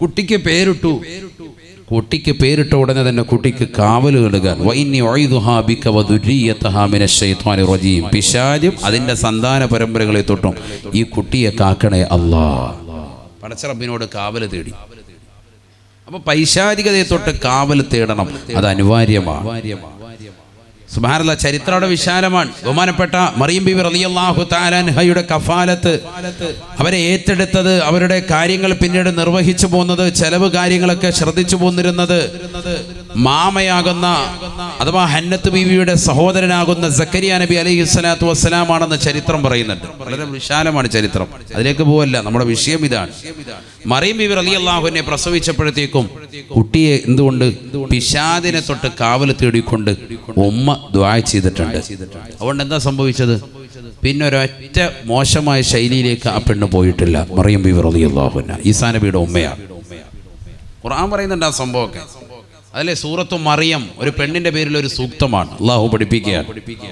കുട്ടിക്ക് പേരിട്ടു. കുട്ടിക്ക് പേരിട്ട ഉടനെ തന്നെ കുട്ടിക്ക് കാവൽ കെടുകാൻ പിശാചും അതിന്റെ സന്താന പരമ്പരകളെ തൊട്ടും ഈ കുട്ടിയെ കാക്കണേ അല്ലാ. പടച്ചറബിനോട് കാവൽ തേടി. അപ്പൊ പൈശാചികതയെ തൊട്ട് കാവൽ തേടണം. അത് അനിവാര്യമാണ്. സുബാനുള്ള ചരിത്രം അവിടെ വിശാലമാണ്. ബഹുമാനപ്പെട്ട മറിയം ബിബി റളിയല്ലാഹു താലാൻഹയുടെ കഫാലത്ത്. അവരെ ഏറ്റെടുത്തത് അവരുടെ കാര്യങ്ങൾ പിന്നീട് നിർവഹിച്ചു പോകുന്നത് ചെലവ് കാര്യങ്ങളൊക്കെ ശ്രദ്ധിച്ചു പോന്നിരുന്നത് മാമയാകുന്ന അഥവാ ഹന്നത്ത് ബീവിയുടെ സഹോദരനാകുന്ന സക്കരിയ നബി അലൈഹി സ്വലാത്തു വസ്സലാമാണെന്ന് ചരിത്രം പറയുന്നുണ്ട്. വളരെ വിശാലമാണ് ചരിത്രം. അതിലേക്ക് പോവല്ല നമ്മുടെ വിഷയം ഇതാണ്. മറിയം ബിബി റളിയല്ലാഹു അള്ളാഹുവിനെ പ്രസവിച്ചപ്പോഴത്തേക്കും കുട്ടിയെ എന്തുകൊണ്ട്? പിശാദിനെ തൊട്ട് കാവൽ തേടിക്കൊണ്ട് ഉമ്മ ദ്വാ ചെയ്തിട്ടുണ്ട്. അതുകൊണ്ട് എന്താ സംഭവിച്ചത്? പിന്നെ ഒരൊറ്റ മോശമായ ശൈലിയിലേക്ക് ആ പെണ്ണ് പോയിട്ടില്ല. മറിയം ബി റലി അള്ളാഹുന ഈസാ നബിയുടെ ഉമ്മയാണ് ഖുർആൻ പറയുന്നുണ്ട് ആ സംഭവമൊക്കെ. അതിലെ സൂറത്തു മറിയം ഒരു പെണ്ണിന്റെ പേരിൽ ഒരു സൂക്തമാണ്. അള്ളാഹു പഠിപ്പിക്കുകയാണ്.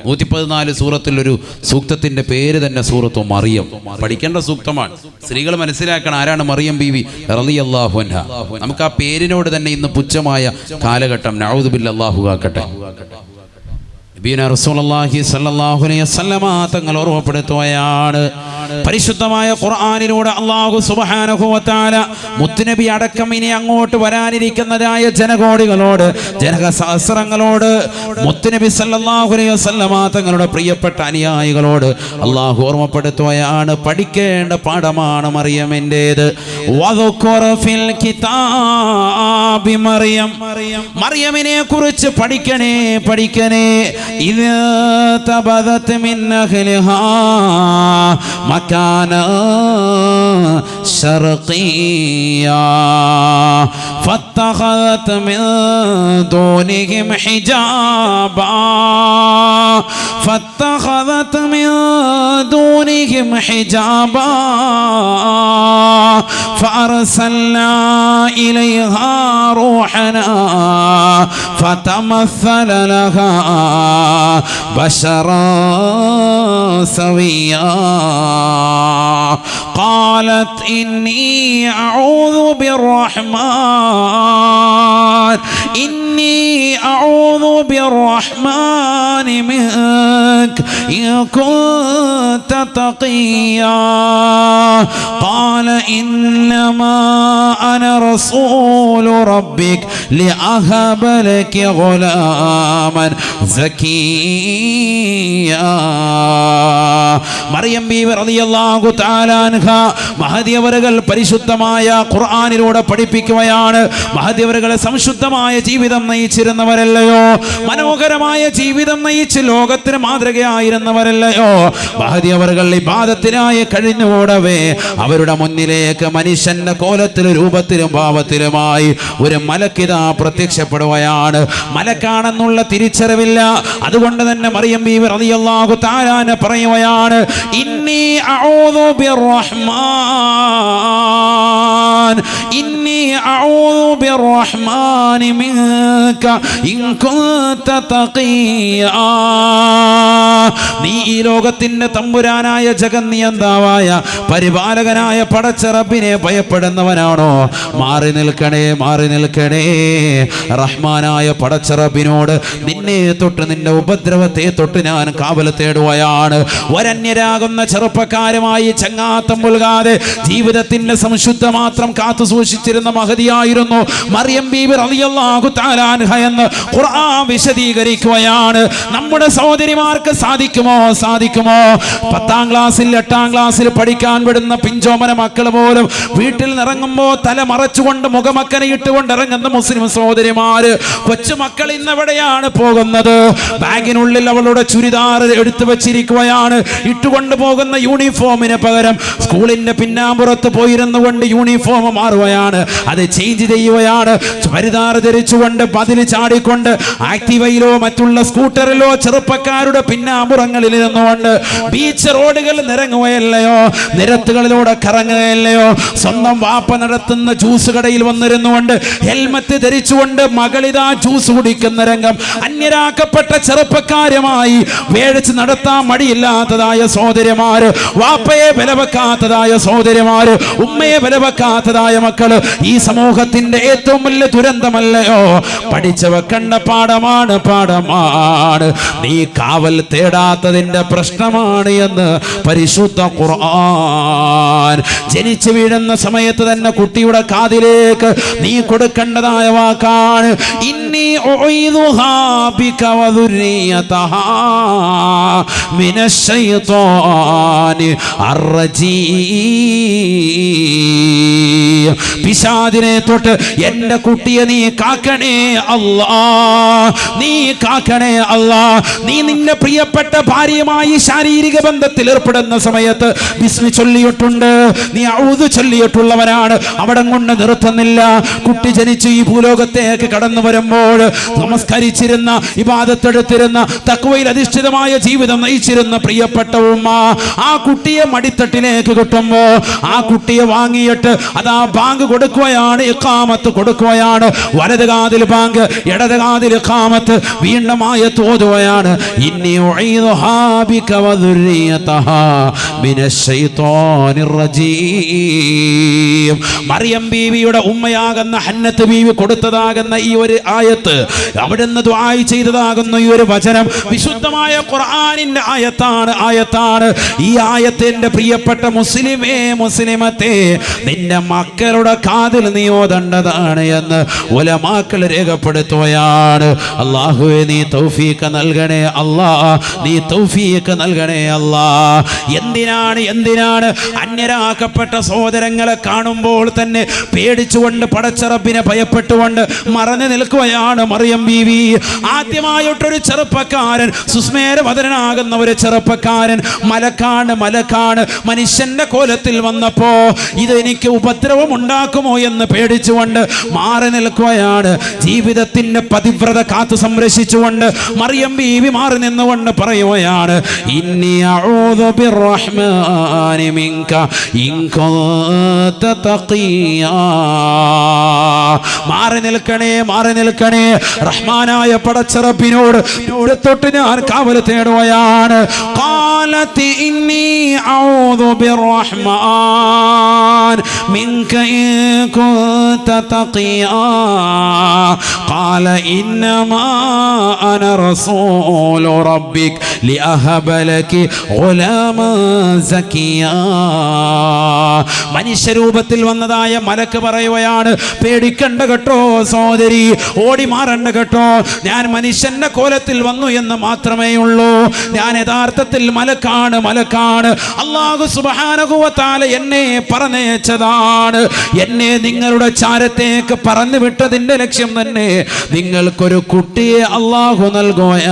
നൂറ്റി പതിനാല് സൂറത്തിൽ ഒരു സൂക്തത്തിന്റെ പേര് തന്നെ സൂറത്തു മറിയം. പഠിക്കേണ്ട സൂക്തമാണ്. സ്ത്രീകൾ മനസ്സിലാക്കണം ആരാണ് മറിയം ബീവി റലി നമുക്ക് ആ പേരിനോട് തന്നെ ഇന്ന് പുച്ഛമായ കാലഘട്ടം. നൗദുബിൽ അള്ളാഹു കാക്കട്ടെ നബീന അലൈഹി വസല്ലമ തങ്ങൾ ഓർമ്മപ്പെടുത്തുകയാണ്. പരിശുദ്ധമായ ഖുർആനിലൂടെ വ തആല മുത്തുനബി അടക്കം ഇനി അങ്ങോട്ട് വരാനിരിക്കുന്നതായ ജനകോടികളോട് ജനകസഹസ്രങ്ങളോട് മുത്തുനബി സല്ലല്ലാഹു അലൈഹി വസല്ലമ തങ്ങളുടെ പ്രിയപ്പെട്ട അനുയായികളോട് അല്ലാഹു ഓർമ്മപ്പെടുത്തുകയാണ്. പഠിക്കേണ്ട പാഠമാണ് മറിയമിന്റേത് മറിയമിനെ കുറിച്ച് പഠിക്കണേ പഠിക്കണേ. إذا تبذت من أهلها مكانا شرقيا. فاتخذت من دونهم حجابا. فاتخذت من دونهم حجابا. فأرسلنا إليها روحنا فتمثل لها بشرا سويا. قالت إني أعوذ بالرحمن النار إني أعوذ بالرحمن إن كنت تقيا قال إنما أنا رسول ربك لأهب لك غلاما زكيا മറിയം ബീവി റളിയല്ലാഹു തആല അൻഹ മഹദി അവറുകൾ പരിശുദ്ധമായ ഖുർആനിലൂടെ പഠിപ്പിക്കുകയാണ് മഹദി അവറുകളെ സംശുദ്ധമായ ജീവിതം നയിച്ചിരുന്നവരല്ലയോ മനോഹരമായ ജീവിതം നയിച്ച് ലോകത്തിന് മാതൃകയായിരുന്നവരല്ലയോ മഹദി അവറുകൾ ഇബാദത്തിനായി കഴിഞ്ഞുകൂടവേ. അവരുടെ മുന്നിലേക്ക് മനുഷ്യന്റെ കോലത്തിലും രൂപത്തിലും ഭാവത്തിലുമായി ഒരു മലക്കിത പ്രത്യക്ഷപ്പെടുകയാണ്. മലക്കാണെന്നുള്ള തിരിച്ചറിവില്ല. അതുകൊണ്ട് തന്നെ മറിയം ബീവർ അതിയല്ലാഹു താരാന പറയുകയാണ് ഇന്നി അഊദു ബിർറഹ്മാൻ ഇന്നി അഊദു بالرحمن منك إن كنت തഖിയാ. നീ ഈ ലോകത്തിന്റെ തമ്പുരാനായ ജഗന്നിയന്താവായ പരിപാലകനായ പടച്ച റബ്ബിനെ ഭയപ്പെടുന്നവനാണോ? മാറി നിൽക്കണേ മാറി നിൽക്കണേ. റഹ്മാനായ പടച്ച റബ്ബിനോട് നിന്നെ തൊട്ട് നിന്റെ ഉപദ്രവത്തെ തൊട്ട് ഞാൻ കാവൽ തേടുകയാണ്. വരന്യരാകുന്ന ചെറുപ്പക്കാരുമായി ചങ്ങാത്തം പുൽകാതെ ജീവിതത്തിന്റെ സംശുദ്ധ മാത്രം കാത്തു സൂക്ഷിച്ചിരുന്ന മഹതിയായിരുന്നു. മറിയം ബീബി റളിയല്ലാഹു തആല അൻഹ എന്ന് ഖുർആൻ വിശദീകരിക്കുകയാണ്. നമ്മുടെ സഹോദരിമാർക്ക് സാധിക്കുമോ? സാധിക്കുമോ? പത്താം ക്ലാസ്സിൽ എട്ടാം ക്ലാസ്സിൽ പഠിക്കാൻ വിടുന്ന പിഞ്ചോമന മക്കൾ പോലും വീട്ടിൽ നിറങ്ങുമ്പോൾ തല മറച്ചുകൊണ്ട് മുഖമക്കനെ ഇട്ടുകൊണ്ട് ഇറങ്ങുന്ന മുസ്ലിം സഹോദരിമാര് കൊച്ചുമക്കൾ ഇന്നെവിടെയാണ് പോകുന്നത്? ബാഗിനുള്ളിൽ അവളുടെ ചുരിദാർ എടുത്തു വെച്ചിരിക്കുകയാണ്. ഇട്ടുകൊണ്ട് പോകുന്ന യൂണിഫോമിന് പകരം സ്കൂളിന്റെ പിന്നാമ്പുറത്ത് പോയിരുന്നു കൊണ്ട് യൂണിഫോം അനുഭവം മാറുകയാണ്. അത് ചേഞ്ച് ചെയ്യുകയാണ്. ചരിതാർ ധരിച്ചുകൊണ്ട് പതിന് ചാടിക്കൊണ്ട് ആക്ടിവയിലോ മറ്റുള്ള സ്കൂട്ടറിലോ ചെറുപ്പക്കാരുടെ പിന്നാമ്പുറങ്ങളിൽ നിന്നുകൊണ്ട് ബീച്ച് റോഡുകൾ നിരങ്ങുകയല്ലയോ നിരത്തുകളിലൂടെ കറങ്ങുകയല്ലയോ? സ്വന്തം വാപ്പ നടത്തുന്ന ജ്യൂസ് കടയിൽ വന്നിരുന്നുകൊണ്ട് ഹെൽമറ്റ് ധരിച്ചുകൊണ്ട് മകളിതാ ജ്യൂസ് കുടിക്കുന്ന രംഗം അന്യരാക്കപ്പെട്ട ചെറുപ്പക്കാരുമായി വേഴിച്ച് നടത്താൻ മടിയില്ലാത്തതായ സഹോദരിമാര് വാപ്പയെ ബലവെക്കാത്തതായ സഹോദരിമാര് ഉമ്മയെ വിലവെക്കാത്തതായ മക്കൾ ഈ സമൂഹത്തിന്റെ ഏറ്റവും വലിയ ദുരന്തമല്ലയോ? പഠിച്ചവ വെക്കേണ്ട പാഠമാണ് പാഠമാണ്. നീ കാവൽ തേടാത്തതിന്റെ പ്രശ്നമാണ് എന്ന് പരിശുദ്ധ ഖുർആൻ. ജനിച്ചു വീഴുന്ന സമയത്ത് തന്നെ കുട്ടിയുടെ കാതിലേക്ക് നീ കൊടുക്കേണ്ടതായ വാക്കാണ്. ഇന്നി ഉഈദുഹാ ബിക من الشيطان അർറജീം പിശാദിനെ തൊട്ട് എന്റെ കുട്ടിയെ നീ കാക്കണേ അല്ലാ. നീ കാക്കണേ അല്ലാ. നീ നിന്റെ പ്രിയപ്പെട്ട ഭാര്യയുമായി ശാരീരിക ബന്ധത്തിൽ ഏർപ്പെടുന്ന സമയത്ത് ബിസ്മി ചൊല്ലിയിട്ടുണ്ട്. നീ ഔദ് ചൊല്ലിയിട്ടുള്ളവനാണ്. അവിടെ കൊണ്ട് നിർത്തുന്നില്ല. കുട്ടി ജനിച്ച് ഈ ഭൂലോകത്തേക്ക് കടന്നു വരുമ്പോൾ നമസ്കരിച്ചിരുന്ന ഇബാദത്തെടുത്തിരുന്ന തക്കുവയിൽ അധിഷ്ഠിതമായ ജീവിതം നയിച്ചിരുന്ന പ്രിയപ്പെട്ട ഉമ്മ ആ കുട്ടിയെ മടിത്തട്ടിലേക്ക് കിട്ടുമ്പോ ആ കുട്ടിയെ വാങ്ങിയിട്ട് അതാ ബാങ്ക് കൊടുക്കുകയാണ് ഇക്കാമത്ത് കൊടുക്കുകയാണ്. വലത് കാതിൽ ബാങ്ക് ഇടത് കാതിൽ ഇക്കാമത്ത് വീണ്ടുമായ തോതുകയാണ് ഇനി മറിയം ബീവിയുടെ ഉമ്മയാകുന്ന ഹന്നത്ത് ബീവി കൊടുത്തതാകുന്ന ഈ ഒരു ആയത്ത് അവിടുന്ന് ദുആയി ചെയ്തതാകുന്ന ഈ ഒരു വചനം വിശുദ്ധമായ ഖുർആനിന്റെ ആയത്താണ് ആയത്താണ്. ഈ ആയത്തിന്റെ പ്രിയപ്പെട്ട മുസ്ലിമേ മുസ്ലിമത്തെ നിന്റെ മക്കളുടെ കാതിൽ നീ ഓതേണ്ടതാണ് എന്ന് ഉലമാക്കൾ രേഖപ്പെടുത്തുകയാണ്. അള്ളാഹുവെ നീ തൗഫീക്ക് നൽകണേ അല്ലാ. നീ തൗഫീക്ക് നൽകണേ അല്ലാ. എന്തിനാണ് എന്തിനാണ് അന്യരാക്കപ്പെട്ട സഹോദരങ്ങളെ കാണുമ്പോൾ തന്നെ പേടിച്ചുകൊണ്ട് പടച്ചറപ്പിനെ ഭയപ്പെട്ടുകൊണ്ട് മറഞ്ഞു നിൽക്കുകയാണ് മറിയം ബീവി. ആദ്യമായിട്ടൊരു ചെറുപ്പക്കാരൻ സുസ്മേരവദനാകുന്ന ഒരു ചെറുപ്പക്കാരൻ മലക്കാണ് മലക്കാണ് മനുഷ്യന്റെ കോലത്തിൽ വന്നപ്പോ ഇത് എനിക്ക് ഉപദ്രവം ഉണ്ടാക്കുമോ എന്ന് പേടിച്ചുകൊണ്ട് മാറി നിൽക്കുകയാണ്. ജീവിതത്തിന്റെ പതിവ്രത കാത്തു സംരക്ഷിച്ചുകൊണ്ട് മറിയം ബീവി മാറി നിന്നുകൊണ്ട് പറയുകയാണ് മാറി നിൽക്കണേ മാറി നിൽക്കണേ. റഹ്മാനായ പടച്ചറപ്പിനോട് തൊട്ട് ഞാൻ കാവൽ തേടുകയാണ്. കാലത്ത് ഇന്നി ഔദു ബിറഹ്മാൻ മിൻക കുൻത തഖിയാ قال إنما أنا رسول ربك لأهب لك غلاما زكيا മനുഷ്യരൂപത്തിൽ വന്നതായ മലക്ക് പറയുകയാണ് പേടിക്കണ്ട കേട്ടോ സോദരി ഓടി മാറണ്ട കേട്ടോ ഞാൻ മനുഷ്യന്റെ കോലത്തിൽ വന്നു എന്ന് മാത്രമേ ഉള്ളൂ ഞാൻ യഥാർത്ഥത്തിൽ മലക്കാണ് മലക്കാണ് അള്ളാഹു സുബാനകുവത്താല എന്നെ പറഞ്ഞയച്ചതാണ് എന്നെ നിങ്ങളുടെ ചാരത്തേക്ക് പറഞ്ഞു വിട്ടതിന്റെ ലക്ഷ്യം തന്നെ നിങ്ങൾക്കൊരു കുട്ടിയെ അള്ളാഹു നൽകോയ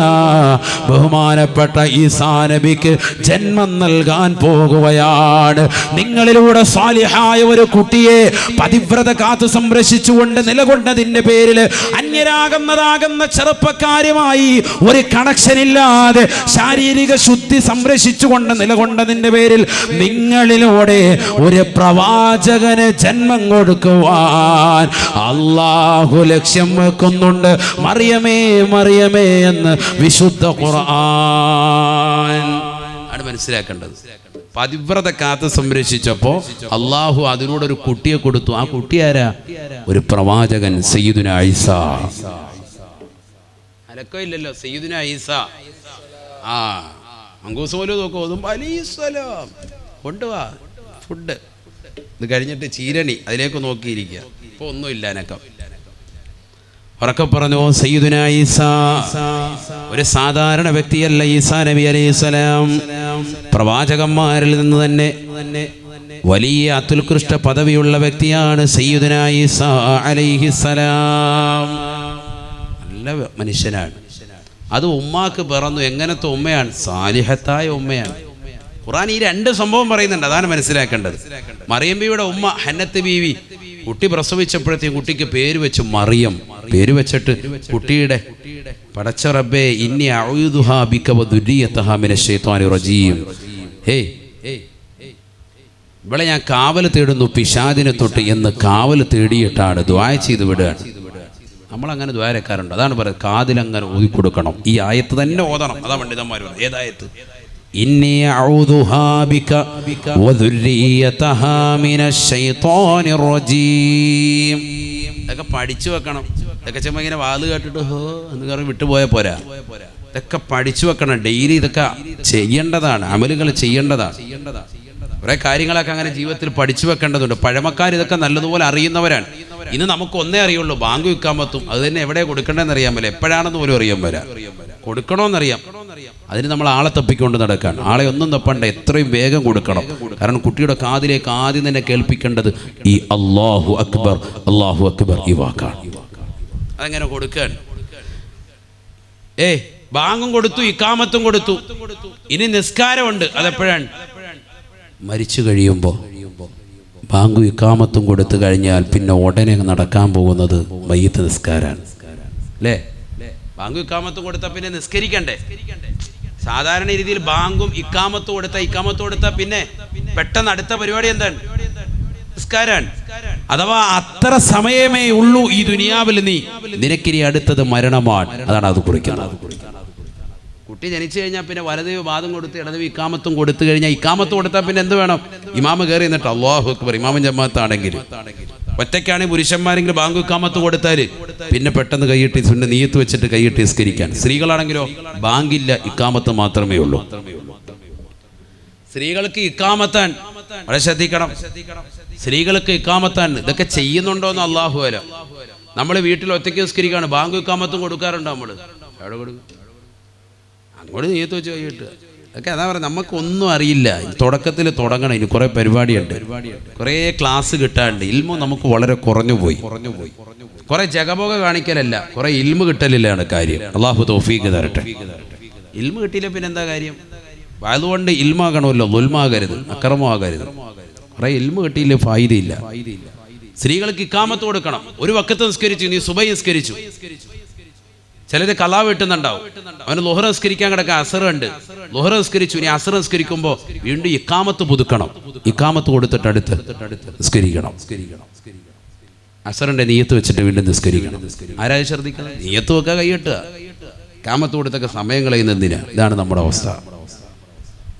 ബഹുമാനപ്പെട്ട ഈസാ നബിക്ക് ജന്മം നൽകാൻ പോകുകയാണ് നിങ്ങളിലൂടെ സ്വാലിഹായ ഒരു കുട്ടിയെ പതിവ്രത കാത്തു സംരക്ഷിച്ചുകൊണ്ട് നിലകൊണ്ടതിന്റെ പേരിൽ അന്യരാകുന്നതാകുന്ന ചെറുപ്പക്കാരുമായി ഒരു കണക്ഷൻ ഇല്ലാതെ ശാരീരിക ശുദ്ധി സംരക്ഷിച്ചുകൊണ്ട് നിലകൊണ്ടതിന്റെ പേരിൽ നിങ്ങളിലൂടെ ഒരു പ്രവാചകന് ജന്മം കൊടുക്കുവാൻ അള്ളാഹു ലക്ഷ്യം വെക്കുന്നുണ്ട്. മറിയമേ മറിയമേ എന്ന് വിശുദ്ധ ഖുർആൻ. ആണ് മനസ്സിലാക്കേണ്ടത്. പതിവ്രത കാത്ത് സംരക്ഷിച്ചപ്പോ അള്ളാഹു അതിനോട് ഒരു കുട്ടിയെ കൊടുത്തു. ആ കുട്ടി ആരാ? ഒരു പ്രവാചകൻ സയ്യിദുന ഐസ അലക്കോ ഇല്ലല്ലോ ഐസ ആ മങ്കൂസ് നോക്കോ കൊണ്ടുവാ ഫുഡ്. ഇത് കഴിഞ്ഞിട്ട് ചീരണി അതിലേക്ക് നോക്കിയിരിക്കുക. ഇപ്പൊ ഒന്നുമില്ല അനക്കം. ഉറക്കെ പറഞ്ഞു സയ്യിദുന ഒരു സാധാരണ വ്യക്തിയല്ല ഈസാ നബി അലൈഹി സ്വലാം. പ്രവാചകന്മാരിൽ നിന്ന് തന്നെ വലിയ അത്യുത്കൃഷ്ട പദവിയുള്ള വ്യക്തിയാണ് സയ്യിദുന ഈസ അലൈഹി സ്വലാം. നല്ല മനുഷ്യനാണ്. അത് ഉമ്മാക്ക് പിറന്നു. എങ്ങനത്തെ ഉമ്മയാണ്? സാലിഹത്തായ ഉമ്മയാണ്. ഖുറാൻ ഈ രണ്ട് സംഭവം പറയുന്നുണ്ട്. അതാണ് മനസ്സിലാക്കേണ്ടത്. മറിയം ബീവിയുടെ ഉമ്മ ഹന്നത്ത് ബീവി കുട്ടി പ്രസവിച്ചപ്പോഴത്തേക്കും കുട്ടിക്ക് പേര് വെച്ചു മറിയം. പേര് വെച്ചിട്ട് കുട്ടിയുടെ പടച്ച റബ്ബേ ഇന്നി റജീം. ഹേ ഇവിടെ ഞാൻ കാവൽ തേടുന്നു പിശാദിനെ തൊട്ട് എന്ന് കാവൽ തേടിയിട്ടാണ് ദ്വായ ചെയ്ത് വിടുകയാണ് നമ്മളങ്ങനെ ദ്വാരക്കാരുണ്ട്. അതാണ് പറയുന്നത് കാതിലങ്ങനെ ഓതി കൊടുക്കണം ഈ ആയത്ത് തന്നെ ഓതണം. അതാ പണ്ഡിതന്മാർ ഏതായത്ത് ഇന്നി أعوذها بك وذريتها من الشيطان റജീം. ഇതൊക്കെ പഠിച്ചു വെക്കണം. ഇതൊക്കെ ചുമ്മാ ഇങ്ങനെ വാൽ കേട്ടിട്ട് ഹോ എന്ന് പറഞ്ഞ് വിട്ടുപോയാൽ പോരാ. ഇതൊക്കെ പഠിച്ചു വെക്കണം. ഡെയിലി ഇതൊക്കെ ചെയ്യേണ്ടതാണ്. അമലുകൾ ചെയ്യേണ്ടതാണ്. കുറേ കാര്യങ്ങളൊക്കെ അങ്ങനെ ജീവിതത്തിൽ പഠിച്ചു വെക്കേണ്ടതുണ്ട്. പഴമക്കാർ ഇതൊക്കെ നല്ലതുപോലെ അറിയുന്നവരാണ്. ഇന്ന് നമുക്ക് ഒന്നേ അറിയുള്ളൂ. ബാങ്ക് വിൽക്കാൻ പറ്റും. അത് തന്നെ എവിടെ കൊടുക്കണ്ടെന്ന് അറിയാൻ പറ്റില്ല. എപ്പോഴാണെന്ന് പോലും അറിയാൻ വരാം കൊടുക്കണമെന്നറിയാം അതിന് നമ്മൾ ആളെ തപ്പിക്കൊണ്ട് നടക്കാൻ ആളെ ഒന്നും തപ്പണ്ട എത്രയും വേഗം കൊടുക്കണം. കാരണം കുട്ടിയുടെ കാതിലേക്ക് ആദ്യം തന്നെ കേൾപ്പിക്കേണ്ടത് ഈ അള്ളാഹു അക്ബർ അള്ളാഹു അക്ബർ ഈ വാക്കാണ്. അതങ്ങനെ കൊടുക്കാൻ? ഏ ബാങ്കും കൊടുത്തു ഇക്കാമത്തും കൊടുത്തു. ഇനി നിസ്കാരമുണ്ട് അതെപ്പോഴാണ്? മരിച്ചു കഴിയുമ്പോൾ ബാങ്കു ഇക്കാമത്തും കൊടുത്തു കഴിഞ്ഞാൽ പിന്നെ ഉടനെ നടക്കാൻ പോകുന്നത് മയ്യത്ത് നിസ്കാരാണ് അല്ലേ? ബാങ്കു ഇക്കാമത്ത് കൊടുത്ത പിന്നെ നിസ്കരിക്കണ്ടേ? സാധാരണ രീതിയിൽ ബാങ്കും ഇക്കാമത്ത് കൊടുത്ത ഇക്കാമത്ത് കൊടുത്ത പിന്നെ പെട്ടെന്ന് അടുത്ത പരിപാടി എന്താണ്? നിസ്കാരാണ്. അഥവാ അത്ര സമയമേ ഉള്ളൂ ഈ ദുനിയാവിൽ നീ നിനക്കിനി അടുത്തത് മരണമാണ്. അതാണ് അത് കുറിക്കുന്നത്. കുട്ടി ജനിച്ചു കഴിഞ്ഞാൽ പിന്നെ വലത് വാദം കൊടുത്ത് ഇടത് ഇക്കാമത്തും കൊടുത്തു കഴിഞ്ഞാൽ ഇക്കാമത്ത് കൊടുത്താൽ പിന്നെ എന്ത് വേണം? ഇമാമ കയറി എന്നിട്ട് അള്ളാഹു അക്ബർ ഇമാമൻ ജമാത്താണെങ്കിൽ ഒറ്റയ്ക്കാണെങ്കിൽ പുരുഷന്മാരെങ്കിലും ബാങ്ക് കാമത്ത് കൊടുത്താൽ പിന്നെ പെട്ടെന്ന് കൈയിട്ട് സുന്ദ നീയത്ത് വെച്ചിട്ട് കൈയിട്ട് നിസ്കരിക്കാൻ. സ്ത്രീകളാണെങ്കിലോ ബാങ്കില്ല ഇക്കാമത്ത് മാത്രമേ ഉള്ളൂ. സ്ത്രീകൾക്ക് ഇക്കാമത്താൻ വളരെ ശ്രദ്ധിക്കണം. സ്ത്രീകൾക്ക് ഇക്കാമത്താൻ ഇതൊക്കെ ചെയ്യുന്നുണ്ടോ എന്ന് അള്ളാഹു വരെ നമ്മൾ വീട്ടിൽ ഒറ്റയ്ക്ക് നിസ്കരിക്കുകയാണ് ബാങ്ക് ഇക്കാമത്തും കൊടുക്കാറുണ്ടോ നമ്മൾ എവിടെ കൊടുക്കും? അങ്ങോട്ട് നീയത്ത് വെച്ച് കഴിയിട്ട് ഒക്കെ അതാ പറയുക നമുക്കൊന്നും അറിയില്ല. തുടക്കത്തിൽ തുടങ്ങണം ഇനി കുറേ പരിപാടിയുണ്ട്. കുറേ ക്ലാസ് കിട്ടാണ്ട് ഇൽമു നമുക്ക് വളരെ കുറഞ്ഞു പോയി. കുറേ ജഗബോഗ കാണിക്കലല്ല കുറേ ഇൽമു കിട്ടലില്ലാണ് കാര്യം. അള്ളാഹു തോഫീക്ക് തരട്ടെ. ഇൽമു കിട്ടിയില്ല പിന്നെ എന്താ കാര്യം? അതുകൊണ്ട് ഇൽമാകണമല്ലോ ദുൽമാകരുത് അക്രമമാകരുത്. കുറേ ഇൽമു കിട്ടിയില്ല ഫായിദയില്ല. സ്ത്രീകൾക്ക് ഇക്കാമത്ത് കൊടുക്കണം. ഒരു വക്കത്ത് നിസ്കരിച്ചു നീ സുബൈ നിസ്കരിച്ചു. ചിലര് കലാ വെട്ടുന്നുണ്ടാവും. അവന് ലോഹ നിസ്കരിക്കാൻ കിടക്കാൻ അസറുണ്ട്. ലോഹ നിസ്കരിച്ചു. ഇനി അസർ നിസ്കരിക്കുമ്പോൾ വീണ്ടും ഇക്കാമത്ത് പുതുക്കണം. ഇക്കാമത്ത് കൊടുത്തിട്ട് അടുത്ത് നിസ്കരിക്കണം. അസറിന്റെ നീയത്ത് വെച്ചിട്ട് വീണ്ടും നിസ്കരിക്കണം. ആരായി ശ്രദ്ധിക്കണം? നീയത്ത് വെക്കാൻ കൈയിട്ട് കാമത്ത് കൊടുത്തൊക്കെ സമയം കളയുന്നതിന് ഇതാണ് നമ്മുടെ അവസ്ഥ.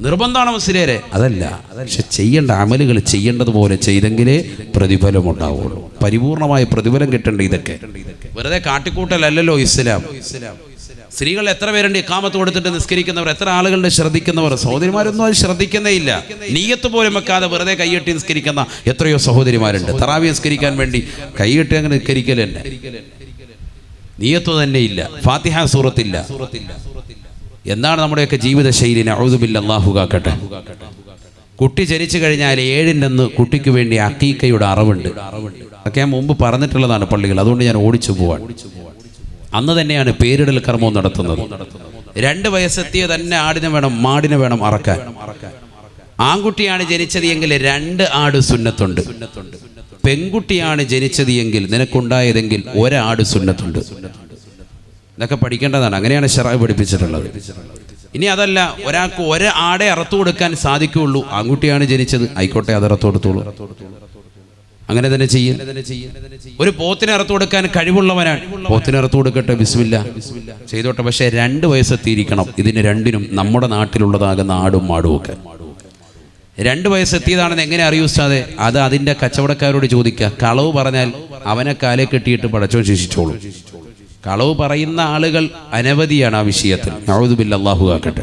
നിർബന്ധമാണ് മുസ്ലിയരെ. അതല്ല. പക്ഷെ ചെയ്യേണ്ട അമലുകൾ ചെയ്യേണ്ടതുപോലെ ചെയ്തെങ്കിലേ പ്രതിഫലം ഉണ്ടാവുള്ളൂ. പരിപൂർണമായ പ്രതിഫലം കിട്ടേണ്ട ഇതൊക്കെ. വെറുതെ കാട്ടിക്കൂട്ടലല്ലോ ഇസ്ലാം. സ്ത്രീകൾ എത്ര പേരുണ്ട് ഇക്കാമത്ത് കൊടുത്തിട്ട് നിസ്കരിക്കുന്നവർ എത്ര ആളുകളുടെ ശ്രദ്ധിക്കുന്നവർ? സഹോദരിമാരൊന്നും അത് ശ്രദ്ധിക്കുന്നേ ഇല്ല. നീയത്ത് പോലും വെക്കാതെ വെറുതെ കൈയ്യട്ടി നിസ്കരിക്കുന്ന എത്രയോ സഹോദരിമാരുണ്ട്. തറാവി നിസ്കരിക്കാൻ വേണ്ടി കൈയ്യട്ടി അങ്ങനെ നിസ്കരിക്കൽ തന്നെ. നീയത്ത് തന്നെ ഇല്ല. ഫാത്തിഹ സൂറത്തില്ല. എന്താണ് നമ്മുടെയൊക്കെ ജീവിത ശൈലിനെ ഔതുബില്ല അള്ളാഹു കുട്ടി ജനിച്ചു കഴിഞ്ഞാൽ ഏഴിന്റെ അന്ന് കുട്ടിക്ക് വേണ്ടി അക്കീക്കയുടെ അറിവുണ്ട്. അതൊക്കെ ഞാൻ മുമ്പ് പറഞ്ഞിട്ടുള്ളതാണ് പള്ളികൾ. അതുകൊണ്ട് ഞാൻ ഓടിച്ചു പോവാൻ. അന്ന് തന്നെയാണ് പേരിടൽ കർമ്മവും നടത്തുന്നത്. രണ്ട് വയസ്സെത്തിയ തന്നെ ആടിനെ വേണം മാടിനെ വേണം അറക്കാൻ. ആൺകുട്ടിയാണ് ജനിച്ചത് എങ്കിൽ രണ്ട് ആട് സുന്നത്തുണ്ട്. പെൺകുട്ടിയാണ് ജനിച്ചത് എങ്കിൽ നിനക്കുണ്ടായതെങ്കിൽ ഒരാട് സുന്നത്തുണ്ട്. ഇതൊക്കെ പഠിക്കേണ്ടതാണ്. അങ്ങനെയാണ് ഷെറായി പഠിപ്പിച്ചിട്ടുള്ളത്. ഇനി അതല്ല ഒരാൾക്ക് ഒരു ആടെ അറുത്തു കൊടുക്കാൻ സാധിക്കുകയുള്ളൂ. ആൺകുട്ടിയാണ് ജനിച്ചത് ആയിക്കോട്ടെ അത് അറുത്തു കൊടുത്തോളൂ. അങ്ങനെ തന്നെ ചെയ്യും. ഒരു പോത്തിനെ അറുത്തു കൊടുക്കാൻ കഴിവുള്ളവനാണ്. പോത്തിനെ അറുത്തു കൊടുക്കട്ടെ ബിസ്മില്ല. ചെയ്തോട്ടെ പക്ഷേ രണ്ട് വയസ്സെത്തിയിരിക്കണം. ഇതിന് രണ്ടിനും നമ്മുടെ നാട്ടിലുള്ളതാകുന്ന ആടും മാടും ഒക്കെ. രണ്ട് വയസ്സെത്തിയതാണെന്ന് എങ്ങനെ അറിയൂ ഉസ്താദെ? അത് അതിന്റെ കച്ചവടക്കാരോട് ചോദിക്കുക. കളവ് പറഞ്ഞാൽ അവനെ കാലേ കെട്ടിയിട്ട് പടച്ചോ ശിക്ഷിച്ചോളൂ. കളവ് പറയുന്ന ആളുകൾ അനവധിയാണ് ആ വിഷയത്തിൽ. നഴുതുബില്ല ആക്കട്ടെ.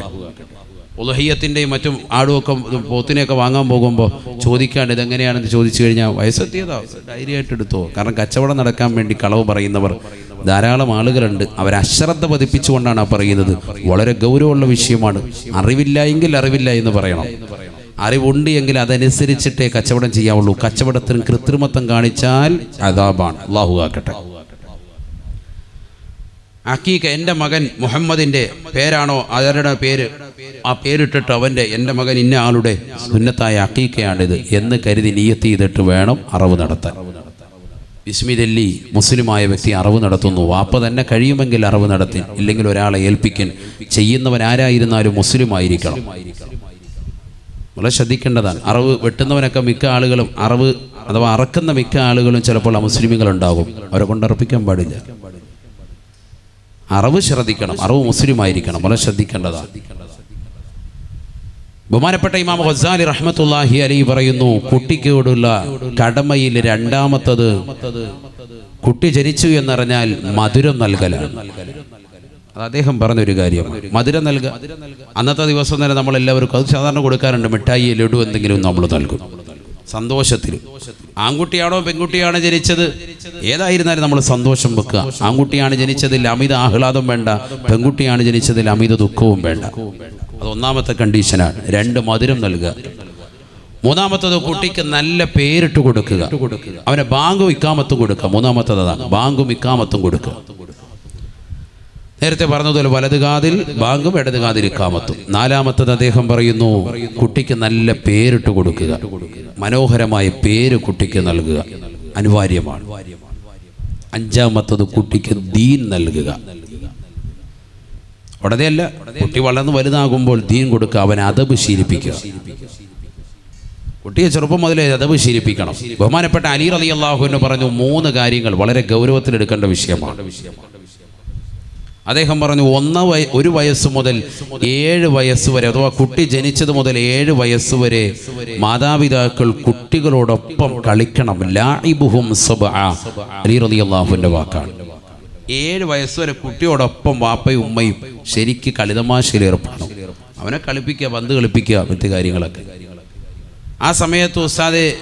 ഉദഹയ്യത്തിന്റെയും മറ്റും ആടുമൊക്കെ പോത്തിനെയൊക്കെ വാങ്ങാൻ പോകുമ്പോൾ ചോദിക്കാണ്ട് ഇതെങ്ങനെയാണെന്ന് ചോദിച്ചു കഴിഞ്ഞാൽ വയസ്സെത്തിയതോ. ധൈര്യമായിട്ട് എടുത്തോ. കാരണം കച്ചവടം നടക്കാൻ വേണ്ടി കളവ് പറയുന്നവർ ധാരാളം ആളുകളുണ്ട്. അവർ അശ്രദ്ധ പതിപ്പിച്ചുകൊണ്ടാണ് ആ പറയുന്നത്. വളരെ ഗൗരവമുള്ള വിഷയമാണ്. അറിവില്ല എങ്കിൽ അറിവില്ല എന്ന് പറയണം. അറിവുണ്ട് എങ്കിൽ അതനുസരിച്ചിട്ടേ കച്ചവടം ചെയ്യാവുള്ളൂ. കച്ചവടത്തിന് കൃത്രിമത്വം കാണിച്ചാൽ അതാബാണ് അള്ളാഹു ആക്കട്ടെ. അക്കീക്ക എന്റെ മകൻ മുഹമ്മദിന്റെ പേരാണോ? അവരുടെ പേര്? ആ പേരിട്ടിട്ട് അവന്റെ എന്റെ മകൻ ഇന്ന ആളുടെ സുന്നത്തായ അക്കീക്കയാണിത് എന്ന് കരുതി നീയത്ത് ചെയ്തിട്ട് വേണം അറവ് നടത്താൻ. ബിസ്മിദല്ലി മുസ്ലിമായ വ്യക്തി അറിവ് നടത്തുന്നു. വാപ്പ തന്നെ കഴിയുമെങ്കിൽ അറിവ് നടത്തി ഇല്ലെങ്കിൽ ഒരാളെ ഏൽപ്പിക്കൻ. ചെയ്യുന്നവൻ ആരായിരുന്നാലും മുസ്ലിം ആയിരിക്കണം വളരെ ശ്രദ്ധിക്കേണ്ടതാണ്. അറിവ് വെട്ടുന്നവനൊക്കെ മിക്ക ആളുകളും അറിവ് അഥവാ അറക്കുന്ന മിക്ക ആളുകളും ചിലപ്പോൾ അമുസ്ലിമുകളുണ്ടാകും അവരെ കൊണ്ടർപ്പിക്കാൻ പാടില്ല. അറിവ് ശ്രദ്ധിക്കണം അറിവ് മുസ്ലിം ആയിരിക്കണം വളരെ ശ്രദ്ധിക്കേണ്ടതാണ് ബഹുമാനപ്പെട്ട ഇമാം ഖസാലി റഹ്മത്തുല്ലാഹി അലി പറയുന്നു കുട്ടിക്കോടുള്ള കടമയിൽ രണ്ടാമത്തത് കുട്ടി ജനിച്ചു എന്നറിഞ്ഞാൽ മധുരം നൽകലാണ് അത് അദ്ദേഹം പറഞ്ഞൊരു കാര്യമാണ്. മധുരം നൽകുക അന്നത്തെ ദിവസം തന്നെ നമ്മൾ എല്ലാവർക്കും അത് സാധാരണ കൊടുക്കാറുണ്ട്. മിഠായി ലഡു എന്തെങ്കിലും നമ്മൾ നൽകും. സന്തോഷത്തിൽ ആൺകുട്ടിയാണോ പെൺകുട്ടിയാണോ ജനിച്ചത്? ഏതായിരുന്നാലും നമ്മൾ സന്തോഷം വെക്കുക. ആൺകുട്ടിയാണ് ജനിച്ചതിൽ അമിത ആഹ്ലാദം വേണ്ട. പെൺകുട്ടിയാണ് ജനിച്ചതിൽ അമിത ദുഃഖവും വേണ്ട. അത് ഒന്നാമത്തെ കണ്ടീഷനാണ്. രണ്ട് മധുരം നൽകുക. മൂന്നാമത്തത് കുട്ടിക്ക് നല്ല പേരിട്ട് കൊടുക്കുക. അവനെ ബാങ്കും ഇക്കാമത്തും കൊടുക്കുക. മൂന്നാമത്തത് അതാണ്. ബാങ്കും ഇക്കാമത്തും കൊടുക്കുക. നേരത്തെ പറഞ്ഞതുപോലെ വലത് കാതിൽ ബാങ്കും ഇടത് കാതിൽ ഇക്കാമത്തും. നാലാമത്തത് അദ്ദേഹം പറയുന്നു കുട്ടിക്ക് നല്ല പേരിട്ട് കൊടുക്കുക. മനോഹരമായ പേര് കുട്ടിക്ക് നൽകുക. അനിവാര്യമാണ്. അഞ്ചാമത്തത് കുട്ടിക്ക് ദീൻ നൽകുക. ഉടനെയല്ല കുട്ടി വളർന്ന് വലുതാകുമ്പോൾ ദീൻ കൊടുക്കുക അവൻ അതബ് ശീലിപ്പിക്കുക. കുട്ടിയെ ചെറുപ്പം മുതലേ അതബ് ശീലിപ്പിക്കണം. ബഹുമാനപ്പെട്ട അലി അലി എന്ന് പറഞ്ഞു മൂന്ന് കാര്യങ്ങൾ വളരെ ഗൗരവത്തിലെടുക്കേണ്ട വിഷയമാണ്. അദ്ദേഹം പറഞ്ഞു ഒന്ന വയ ഒരു വയസ്സ് മുതൽ ഏഴ് വയസ്സ് വരെ അഥവാ കുട്ടി ജനിച്ചത് മുതൽ ഏഴ് വയസ്സ് വരെ മാതാപിതാക്കൾ കുട്ടികളോടൊപ്പം കളിക്കണം. ലാഇബുഹും സബ്അ. അലി റളിയല്ലാഹുവിന്റെ വാക്കാണ്. ഏഴ് വയസ്സ് വരെ കുട്ടിയോടൊപ്പം വാപ്പയും ഉമ്മയും ശരിക്ക് കളിതമാശയിൽ ഏർപ്പെടണം. അവനെ കളിപ്പിക്കുക പന്ത് കളിപ്പിക്കുക മറ്റു കാര്യങ്ങളൊക്കെ. ആ സമയത്ത് ഉസ്താദെ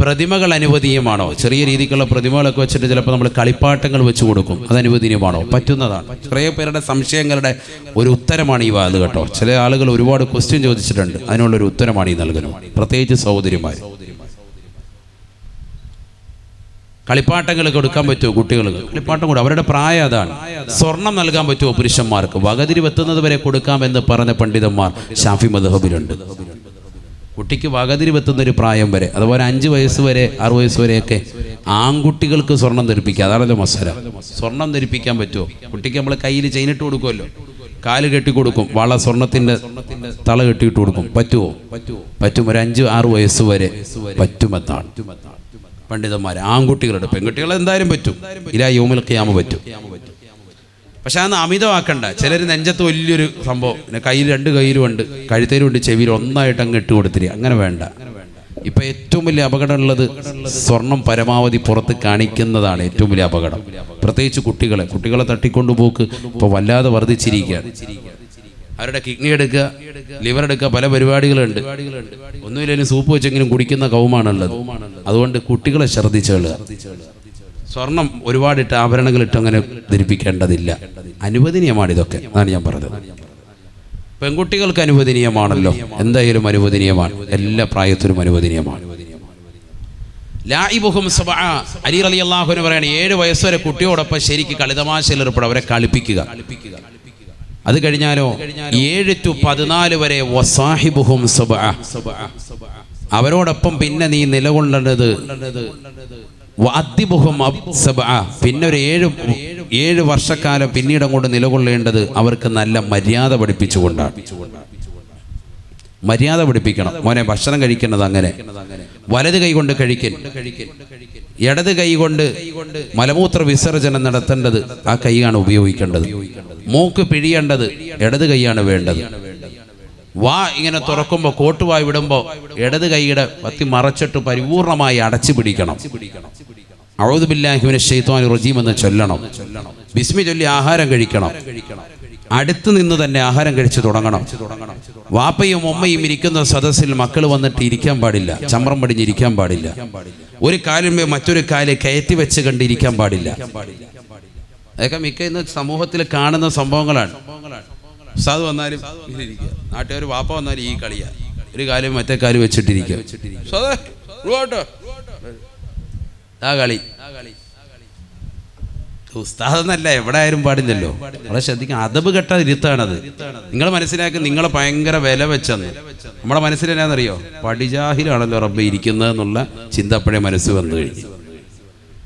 പ്രതിമകൾ അനുവദീയമാണോ ചെറിയ രീതിക്കുള്ള പ്രതിമകളൊക്കെ വെച്ചിട്ട് ചിലപ്പോൾ നമ്മൾ കളിപ്പാട്ടങ്ങൾ വെച്ച് കൊടുക്കും. അത് അനുവദീയമാണോ പറ്റുന്നതാണ്. കുറേ പേരുടെ സംശയങ്ങളുടെ ഒരു ഉത്തരമാണ് ഈ വാത് കേട്ടോ. ചില ആളുകൾ ഒരുപാട് ക്വസ്റ്റ്യൻ ചോദിച്ചിട്ടുണ്ട്. അതിനുള്ളൊരു ഉത്തരമാണ് ഈ നൽകുന്നത് പ്രത്യേകിച്ച് സഹോദരിമാർ കളിപ്പാട്ടങ്ങൾ കൊടുക്കാൻ പറ്റുമോ കുട്ടികൾക്ക്? കളിപ്പാട്ടം കൂടെ അവരുടെ പ്രായം അതാണ്. സ്വർണം നൽകാൻ പറ്റുമോ പുരുഷന്മാർക്ക്? വകതിരി വെത്തുന്നത് വരെ കൊടുക്കാമെന്ന് പറഞ്ഞ പണ്ഡിതന്മാർ ഷാഫി മധബിലുണ്ട് കുട്ടിക്ക് വകതിരി വെത്തുന്ന ഒരു പ്രായം വരെ അതുപോലെ അഞ്ച് വയസ്സ് വരെ ആറ് വയസ്സ് വരെയൊക്കെ ആൺകുട്ടികൾക്ക് സ്വർണം ധരിപ്പിക്കുക. അതാണല്ലോ മസാല. സ്വർണം ധരിപ്പിക്കാൻ പറ്റുമോ? കുട്ടിക്ക് നമ്മൾ കയ്യിൽ ചെയിനിട്ട് കൊടുക്കുമല്ലോ. കാൽ കെട്ടി കൊടുക്കും. വള സ്വർണത്തിന്റെ തള കെട്ടിയിട്ട് കൊടുക്കും. പറ്റുമോ? പറ്റും. ഒരു അഞ്ച് ആറ് വയസ്സ് വരെ പറ്റുമെന്നാണ്. പണ്ഡിതന്മാർ ആൺകുട്ടികളുടെ പെൺകുട്ടികൾ എന്തായാലും പറ്റും. ഇല്ല യോമിലൊക്കെ ഖിയാമ പറ്റും. പക്ഷെ അന്ന് അമിതമാക്കണ്ട. ചിലർ നെഞ്ചത്ത് വലിയൊരു സംഭവം. പിന്നെ കയ്യിൽ രണ്ട് കയ്യിലും ഉണ്ട്. കഴുത്തേലും ഉണ്ട്. ചെവിയിൽ ഒന്നായിട്ട് അങ്ങ് ഇട്ട് കൊടുത്തിരി അങ്ങനെ വേണ്ട. ഇപ്പൊ ഏറ്റവും വലിയ അപകടമുള്ളത് സ്വർണം പരമാവധി പുറത്ത് കാണിക്കുന്നതാണ് ഏറ്റവും വലിയ അപകടം. പ്രത്യേകിച്ച് കുട്ടികളെ. കുട്ടികളെ തട്ടിക്കൊണ്ടുപോക്ക് ഇപ്പൊ വല്ലാതെ വർദ്ധിച്ചിരിക്കുകയാണ്. അവരുടെ കിഡ്നി എടുക്കുക ലിവർ എടുക്കുക പല പരിപാടികളുണ്ട്. ഒന്നുമില്ലെങ്കിലും സൂപ്പ് വെച്ചെങ്കിലും കുടിക്കുന്ന കൗമാണുള്ളത്. അതുകൊണ്ട് കുട്ടികളെ ശ്രദ്ധിച്ചുകൊള്ളുക സ്വർണം ഒരുപാടിട്ട് ആഭരണങ്ങൾ ഇട്ട് അങ്ങനെ ധരിപ്പിക്കേണ്ടതില്ല. അനുവദനീയമാണ് ഇതൊക്കെ. അതാണ് ഞാൻ പറഞ്ഞത്. പെൺകുട്ടികൾക്ക് അനുവദനീയമാണല്ലോ. എന്തായാലും അനുവദനീയമാണ്. എല്ലാ പ്രായത്തിലും അനുവദനീയമാണ്. ലായിബുഹും സബഅ. അലി ഏഴ് വയസ്സ് വരെ കുട്ടിയോടൊപ്പം ശരിക്ക് കളിതമാശയിൽ ഏർപ്പെടും അവരെ കളിപ്പിക്കുക. അത് കഴിഞ്ഞാലോ? ഏഴ് ടു പതിനാല് വരെ വസാഹിബുഹും. അവരോടൊപ്പം പിന്നെ നീ നിലകൊള്ളേണ്ടത്. പിന്നെ ഒരു ഏഴ് ഏഴ് വർഷക്കാലം പിന്നീട് അങ്ങോട്ട് നിലകൊള്ളേണ്ടത് അവർക്ക് നല്ല മര്യാദ പഠിപ്പിച്ചുകൊണ്ടാണ്. മര്യാദ പഠിപ്പിക്കണം. മോനെ ഭക്ഷണം കഴിക്കേണ്ടത് അങ്ങനെ. വലത് കൈ കൊണ്ട് കഴിക്കൽ. ഇടത് കൈ കൊണ്ട് മലമൂത്ര വിസർജനം നടത്തേണ്ടത് ആ കൈയാണ് ഉപയോഗിക്കേണ്ടത്. മൂക്ക് പിഴിയേണ്ടത് ഇടത് കൈയാണ് വേണ്ടത്. വാ ഇങ്ങനെ തുറക്കുമ്പോൾ കോട്ടുവായി വിടുമ്പോൾ ഇടത് കൈയുടെ പത്തി മറച്ചിട്ട് പരിപൂർണമായി അടച്ചു പിടിക്കണം. റജീം എന്ന് ചൊല്ലണം. ബിസ്മി ചൊല്ലി ആഹാരം കഴിക്കണം. അടുത്ത് നിന്ന് തന്നെ ആഹാരം കഴിച്ചു തുടങ്ങണം. വാപ്പയും ഉമ്മയും ഇരിക്കുന്ന സദസ്സിൽ മക്കൾ വന്നിട്ട് ഇരിക്കാൻ പാടില്ല. ചമ്രം പടിഞ്ഞിരിക്കാൻ പാടില്ല. ഒരു കാലിന്മേ മറ്റൊരു കാൽ കയറ്റി വെച്ച് കണ്ടിരിക്കാൻ പാടില്ല. അതൊക്കെ മിക്ക ഇന്ന് സമൂഹത്തിൽ കാണുന്ന സംഭവങ്ങളാണ്. ഉസ്താദ് വന്നാലും ഇരിക്കുക. നാട്ടുകാർ വാപ്പ വന്നാലും ഈ കളിയാ. ഒരു കാലം മറ്റേ കാലം വെച്ചിട്ടിരിക്കുക ഉസ്താദെന്നല്ല എവിടെ ആയാലും പാടില്ലല്ലോ. നമ്മളെ ശ്രദ്ധിക്കാം അതബ് കെട്ട ഇരുത്താണത്. നിങ്ങൾ മനസ്സിലാക്കി നിങ്ങളെ ഭയങ്കര വില വെച്ചെന്ന്. നമ്മളെ മനസ്സിലെന്നാന്നറിയോ പടിജാഹിലാണല്ലോ റബ്ബ് ഇരിക്കുന്നത് എന്നുള്ള ചിന്ത അപ്പോഴേ മനസ്സ് വന്നു കഴിഞ്ഞു.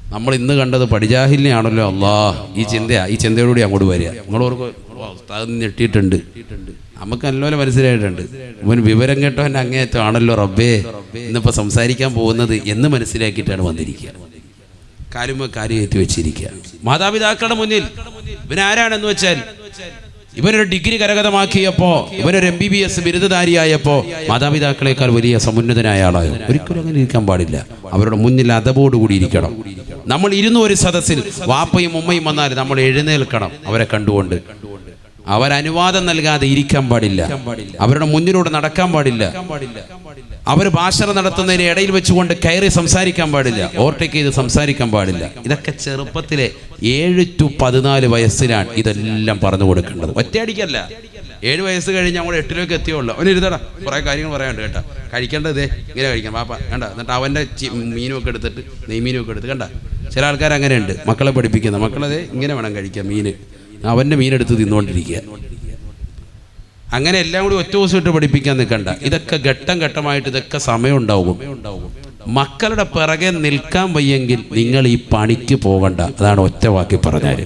നമ്മൾ ഇന്ന് കണ്ടത് പടിജാഹിലിനെ ആണല്ലോ അള്ളാഹ്. ഈ ചിന്തയാ. ഈ ചിന്തയോടുകൂടി അങ്ങോട്ട് വരിക. നിങ്ങളോർക്ക് ഉസ്താദ് ഞെട്ടിയിട്ടുണ്ട്. നമുക്ക് നല്ലപോലെ മനസ്സിലായിട്ടുണ്ട്. ഇവൻ വിവരം കേട്ടവൻ അങ്ങേയറ്റം ആണല്ലോ റബ്ബേ. ഇന്നിപ്പോൾ സംസാരിക്കാൻ പോകുന്നത് എന്ന് മനസ്സിലാക്കിയിട്ടാണ് വന്നിരിക്കുക. കാര്യം കാര്യം ഏറ്റു വെച്ചിരിക്കുക. മാതാപിതാക്കളുടെ മുന്നിൽ ഇവൻ ആരാണെന്ന് വെച്ചാൽ ഇവനൊരു ഡിഗ്രി കരഗതമാക്കിയപ്പോൾ ഇവനൊരു എം ബി ബി എസ് ബിരുദധാരിയായപ്പോ മാതാപിതാക്കളെക്കാൾ വലിയ സമുന്നതനായ ആളായോ? ഒരിക്കലും അങ്ങനെ ഇരിക്കാൻ പാടില്ല. അവരുടെ മുന്നിൽ അതബോടുകൂടി ഇരിക്കണം. നമ്മൾ ഇരുന്ന ഒരു സദസ്സിൽ വാപ്പയും ഉമ്മയും വന്നാൽ നമ്മൾ എഴുന്നേൽക്കണം അവരെ കണ്ടുകൊണ്ട്. അവരനുവാദം നൽകാതെ ഇരിക്കാൻ പാടില്ല. അവരുടെ മുന്നിലൂടെ നടക്കാൻ പാടില്ല. അവർ ഭാഷണം നടത്തുന്നതിന് ഇടയിൽ വെച്ചുകൊണ്ട് കയറി സംസാരിക്കാൻ പാടില്ല. ഓവർടേക്ക് ചെയ്ത് സംസാരിക്കാൻ പാടില്ല. ഇതൊക്കെ ചെറുപ്പത്തിലെ ഏഴ് ടു പതിനാല് വയസ്സിലാണ് ഇതെല്ലാം പറഞ്ഞു കൊടുക്കേണ്ടത്. ഒറ്റയടിക്കല്ല. ഏഴ് വയസ്സ് കഴിഞ്ഞ് നമ്മൾ എട്ടിലേക്ക് എത്തിയുള്ളൂ. അവന് ഇരുതടാ കുറേ കാര്യങ്ങൾ പറയാനുണ്ട് കേട്ടോ. കഴിക്കേണ്ടത് ഇങ്ങനെ കഴിക്കണം. പാപ്പ കണ്ട? എന്നിട്ട് അവന്റെ മീനുമൊക്കെ എടുത്തിട്ട് നെയ്മീനുമൊക്കെ എടുത്ത് കണ്ട? ചില ആൾക്കാർ അങ്ങനെയുണ്ട് മക്കളെ പഠിപ്പിക്കുന്ന മക്കളത് ഇങ്ങനെ വേണം കഴിക്കാം മീന്. അവന്റെ മീനെടുത്ത് തിന്നുകൊണ്ടിരിക്കുക അങ്ങനെ എല്ലാം കൂടി ഒറ്റ ദിവസം ഇട്ട് പഠിപ്പിക്കാൻ നിൽക്കണ്ട. ഇതൊക്കെ ഘട്ടം ഘട്ടമായിട്ട് ഇതൊക്കെ സമയം ഉണ്ടാവും മക്കളുടെ പിറകെ നിൽക്കാൻ വയ്യെങ്കിൽ നിങ്ങൾ ഈ പണിക്ക് പോകണ്ട. അതാണ് ഒറ്റ വാക്കി പറഞ്ഞാൽ